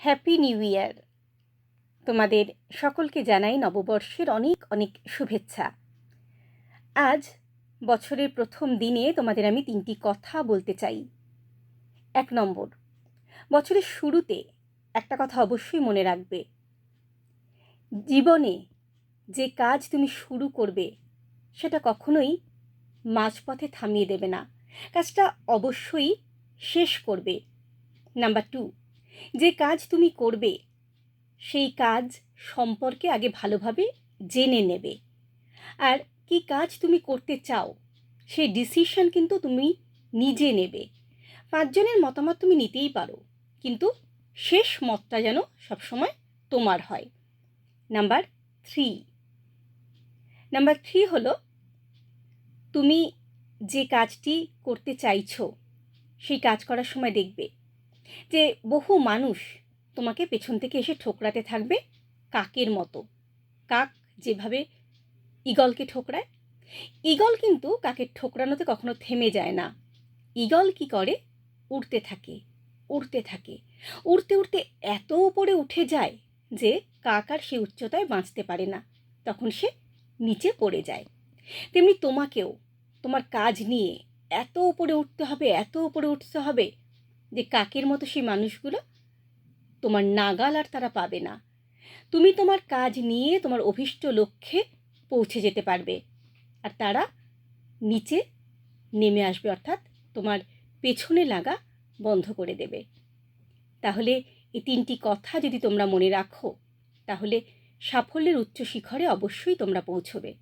Happy new year তোমাদের সকলকে জানাই নববর্ষের অনেক অনেক শুভেচ্ছা। আজ বছরের প্রথম দিনে তোমাদের আমি তিনটি কথা বলতে চাই। এক নম্বর, বছরের শুরুতে একটা কথা অবশ্যই মনে রাখবে। জীবনে যে কাজ তুমি শুরু করবে, সেটা কখনোই মাঝপথে থামিয়ে দেবে না। কাজটা অবশ্যই শেষ করবে। নাম্বার টু যে কাজ তুমি করবে, সেই কাজ সম্পর্কে আগে ভালোভাবে জেনে নেবে। আর কি কাজ তুমি করতে চাও, সেই ডিসিশন কিন্তু তুমি নিজে নেবে। পাঁচজনের মতামত তুমি নিতেই পারো, কিন্তু শেষ মতটা যেন সবসময় তোমার হয়। নাম্বার থ্রি নাম্বার থ্রি হলো, তুমি যে কাজটি করতে চাইছো, সেই কাজ করার সময় দেখবে। যে বহু মানুষ তোমাকে পেছন থেকে এসে ঠোকরাতে থাকবে কাকের মতো। কাক যেভাবে ঈগলকে ঠোকরায়, ঈগল কিন্তু কাকের ঠোকরানোতে কখনো থেমে যায় না। ঈগল কি করে? উড়তে থাকে উড়তে থাকে। উড়তে উড়তে এত উপরে উঠে যায় যে কাক আর সে উচ্চতায় বাঁচতে পারে না। তখন সে নিচে পড়ে যায়। তেমনি তোমাকেও, তোমার কাজ নিয়ে এত উপরে উঠতে হবে, এত উপরে উঠতে হবে যে কাকের মতো সেই মানুষগুলো তোমার নাগাল আর তারা পাবে না। তুমি তোমার কাজ নিয়ে তোমার অভীষ্ট লক্ষ্যে পৌঁছে যেতে পারবে আর তারা নিচে নেমে আসবে, অর্থাৎ তোমার পেছনে লাগা বন্ধ করে দেবে। তাহলে এই তিনটি কথা যদি তোমরা মনে রাখো, তাহলে সাফল্যের উচ্চ শিখরে অবশ্যই তোমরা পৌঁছবে।